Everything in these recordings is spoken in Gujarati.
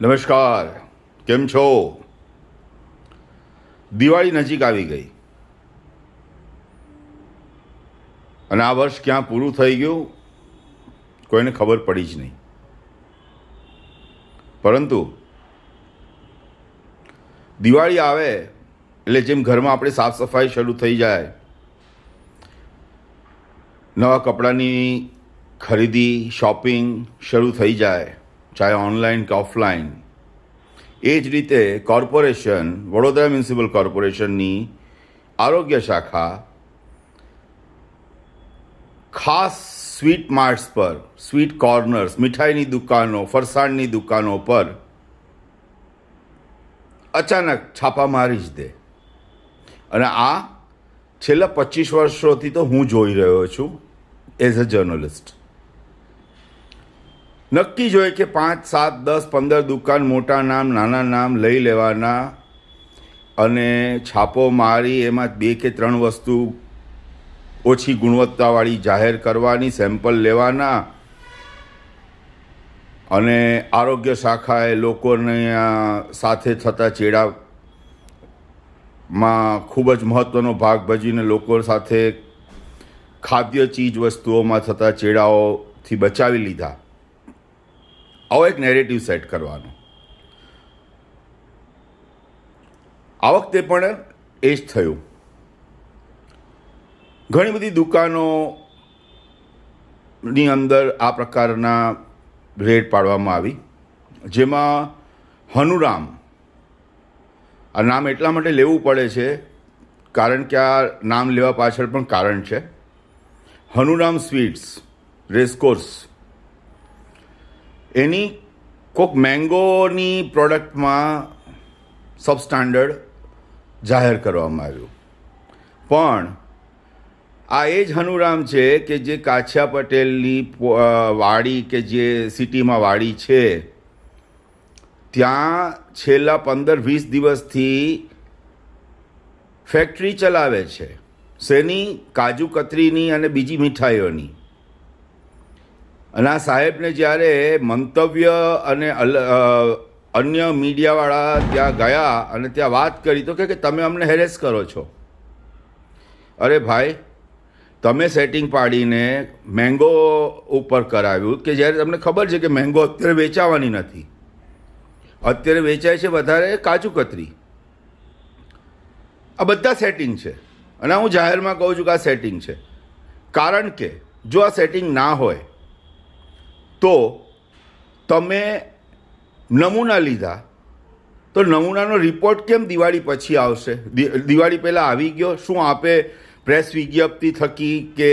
નમસ્કાર, કેમ છો? દિવાળી નજીક આવી ગઈ. અને આ વર્ષ ક્યાં પૂરું થઈ ગયું, કોઈને ખબર પડી જ નહીં. પરંતુ, દિવાળી આવે એટલે જેમ ઘરમાં આપણે સાફ સફાઈ શરૂ થઈ જાય, નવા કપડાની ખરીદી, શોપિંગ શરૂ થઈ જાય ચાહે ઓનલાઈન કે ઓફલાઈન એ જ રીતે કોર્પોરેશન વડોદરા મ્યુનિસિપલ કોર્પોરેશનની આરોગ્ય શાખા ખાસ સ્વીટ માર્ટ્સ પર સ્વીટ કોર્નર્સ મીઠાઈની દુકાનો, ફરસાણની દુકાનો પર અચાનક છાપા મારી જ દે. અને આ છેલ્લા પચીસ વર્ષોથી તો હું જોઈ રહ્યો છું એઝ અ જર્નલિસ્ટ. નક્કી જોઈએ કે પાંચ, સાત, દસ, પંદર દુકાન મોટા નામ, નાના નામ લઈ લેવાના અને છાપો મારી એમાં બે કે ત્રણ વસ્તુ ઓછી ગુણવત્તાવાળી જાહેર કરવાની, સેમ્પલ લેવાના અને આરોગ્ય શાખાએ લોકોને સાથે થતા ચેડામાં ખૂબ જ મહત્ત્વનો ભાગ ભજીને લોકો સાથે ખાદ્ય ચીજ વસ્તુઓમાં થતા ચેડાઓથી બચાવી લીધા. આવો એક નેરેટિવ સેટ કરવાનો. આ વખતે પણ એ જ થયું. ઘણી બધી દુકાનોની અંદર આ પ્રકારના રેડ પાડવામાં આવી. જેમાં હનુરામ, આ નામ એટલા માટે લેવું પડે છે, કારણ કે આ નામ લેવા પાછળ પણ કારણ છે. હનુરામ સ્વીટ્સ, રેસકોર્સ એની કોક મેંગોની પ્રોડક્ટમાં સબસ્ટાન્ડર્ડ જાહેર કરવામાં આવ્યું. પણ આ એ જ હનુરામ છે કે જે કાછિયા પટેલની વાડી કે જે સિટીમાં વાડી છે, ત્યાં છેલ્લા પંદર વીસ દિવસથી ફેક્ટરી ચલાવે છે. શેની? કાજુ કતરીની અને બીજી મીઠાઈઓની. અને આ સાહેબને જ્યારે મંતવ્ય અને અન્ય મીડિયાવાળા ત્યાં ગયા અને ત્યાં વાત કરી, તો કે તમે અમને હેરેસ કરો છો. અરે ભાઈ, તમે સેટિંગ પાડીને મેંગો ઉપર કરાવ્યું કે જ્યારે તમને ખબર છે કે મેંગો અત્યારે વેચાવાની નથી. અત્યારે વેચાય છે વધારે કાજુ કતરી. આ બધા સેટિંગ છે. અને હું જાહેરમાં કહું છું કે આ સેટિંગ છે. કારણ કે જો આ સેટિંગ ના હોય તો તમે નમૂના લીધા. તો નમૂનાનો રિપોર્ટ કેમ દિવાળી પછી આવશે? દિવાળી પહેલાં આવી ગયો. શું આપે પ્રેસ વિજ્ઞપ્તિ થકી કે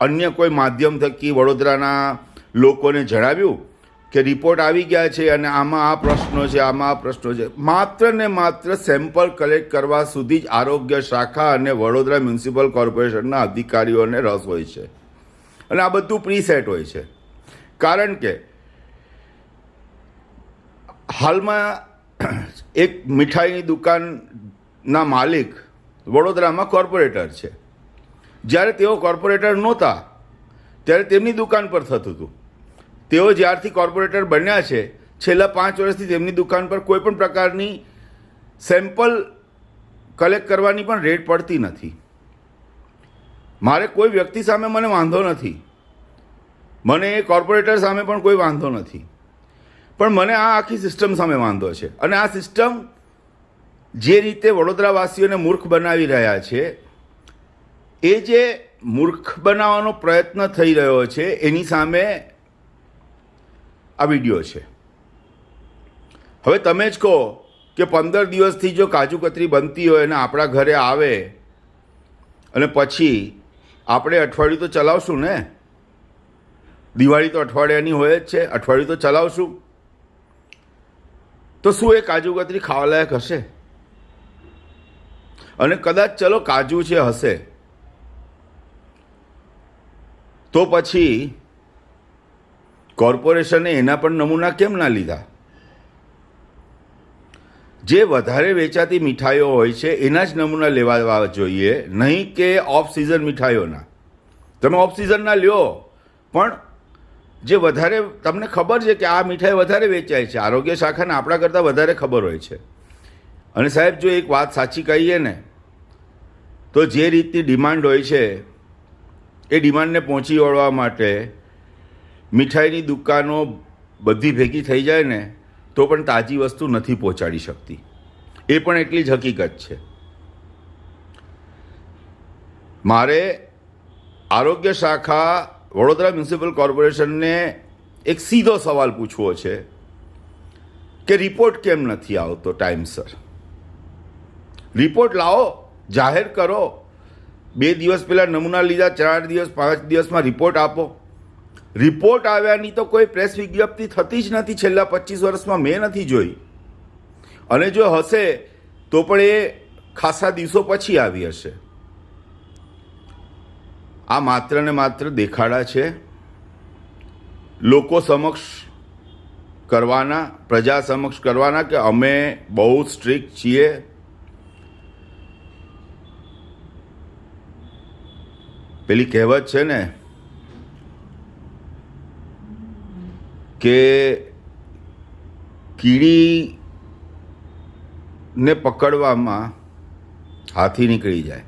અન્ય કોઈ માધ્યમ થકી વડોદરાના લોકોને જણાવ્યું કે રિપોર્ટ આવી ગયા છે અને આમાં આ પ્રશ્નો છે, આમાં આ પ્રશ્નો છે? માત્ર ને માત્ર સેમ્પલ કલેક્ટ કરવા સુધી જ આરોગ્ય શાખા અને વડોદરા મ્યુનિસિપલ કોર્પોરેશનના અધિકારીઓને રસ હોય છે. અને આ બધું પ્રીસેટ હોય છે. કારણ કે હાલમાં એક મીઠાઈની દુકાનના માલિક વડોદરામાં કોર્પોરેટર છે. જ્યારે તેઓ કોર્પોરેટર નહોતા, ત્યારે તેમની દુકાન પર થતું હતું. તેઓ જ્યારથી કોર્પોરેટર બન્યા છે, છેલ્લા પાંચ વર્ષથી તેમની દુકાન પર કોઈ પણ પ્રકારની સેમ્પલ કલેક્ટ કરવાની પણ રેટ પડતી નથી. મારે કોઈ વ્યક્તિ સામે મને વાંધો નથી. મને એ કોર્પોરેટર સામે પણ કોઈ વાંધો નથી. પણ મને આ આખી સિસ્ટમ સામે વાંધો છે. અને આ સિસ્ટમ જે રીતે વડોદરાવાસીઓને મૂર્ખ બનાવી રહ્યા છે, એ જે મૂર્ખ બનાવવાનો પ્રયત્ન થઈ રહ્યો છે, એની સામે આ વીડિયો છે. હવે તમે જ કહો કે પંદર દિવસથી જો કાજુ કતરી બનતી હોય અને આપણા ઘરે આવે, અને પછી આપણે અઠવાડિયું તો ચલાવશું ને? દિવાળી તો અઠવાડિયાની હોય જ છે, અઠવાડિયું તો ચલાવશું. તો શું એ કાજુ કતરી ખાવાલાયક હશે? અને કદાચ ચલો કાજુ છે, હશે. તો પછી કોર્પોરેશને એના પણ નમૂના કેમ ના લીધા? જે વધારે વેચાતી મીઠાઈઓ હોય છે, એના જ નમૂના લેવા જોઈએ. નહીં કે ઓફ સિઝન મીઠાઈઓના. તમે ઓફ સિઝનના લ્યો, પણ જે વધારે તમને ખબર છે કે આ મીઠાઈ વધારે વેચાય છે. આરોગ્ય શાખાને આપણા કરતાં વધારે ખબર હોય છે. અને સાહેબ, જો એક વાત સાચી કહીએ ને, તો જે રીતની ડિમાન્ડ હોય છે, એ ડિમાન્ડને પહોંચી વળવા માટે મીઠાઈની દુકાનો બધી ભેગી થઈ જાય ને, તો પણ તાજી વસ્તુ નથી પહોંચાડી શકતી. એ પણ એટલી જ હકીકત છે. મારે આરોગ્ય શાખા વડોદરા મ્યુનિસિપલ કોર્પોરેશનને એક સીધો સવાલ પૂછવો છે કે રિપોર્ટ કેમ નથી આવતો ટાઈમસર? રિપોર્ટ લાવો, જાહેર કરો. બે દિવસ પહેલાં નમૂના લીધા, ચાર દિવસ, પાંચ દિવસમાં રિપોર્ટ આપો. રિપોર્ટ આવ્યાની તો કોઈ પ્રેસ વિજ્ઞપ્તિ થતી જ નથી છેલ્લા પચીસ વર્ષમાં, મેં નથી જોઈ. અને જો હશે, તો પણ એ ખાસા દિવસો પછી આવી હશે. આ માત્ર ને માત્ર દેખાડા છે. લોકો સમક્ષ કરવાના, પ્રજા સમક્ષ કરવાના કે અમે બહુ સ્ટ્રિક્ટ છીએ. પેલી કહેવત છે ને કે કીડીને પકડવામાં હાથી નીકળી જાય.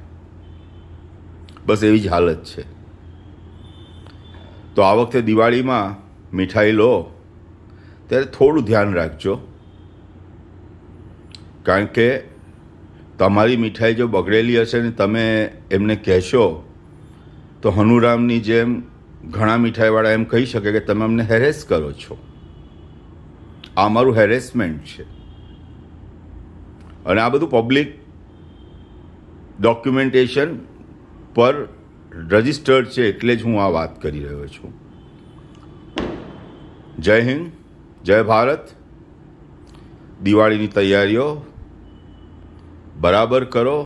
બસ એવી જ હાલત છે. તો આ વખતે દિવાળીમાં મીઠાઈ લો. ત્યારે થોડું ધ્યાન રાખજો. કારણ કે તમારી મીઠાઈ જો બગડેલી હશે ને તમે એમને કહેશો, તો હનુરામની જેમ ઘણા મીઠાઈવાળા એમ કહી શકે કે તમે અમને હેરેસ કરો છો. આ મારું હેરેસમેન્ટ છે. અને આ બધું પબ્લિક ડોક્યુમેન્ટેશન પર રજિસ્ટર્ડ છે એટલે જ હું આ વાત કરી રહ્યો છું. જય હિન્દ, જય ભારત. દિવાળીની તૈયારીઓ બરાબર કરો.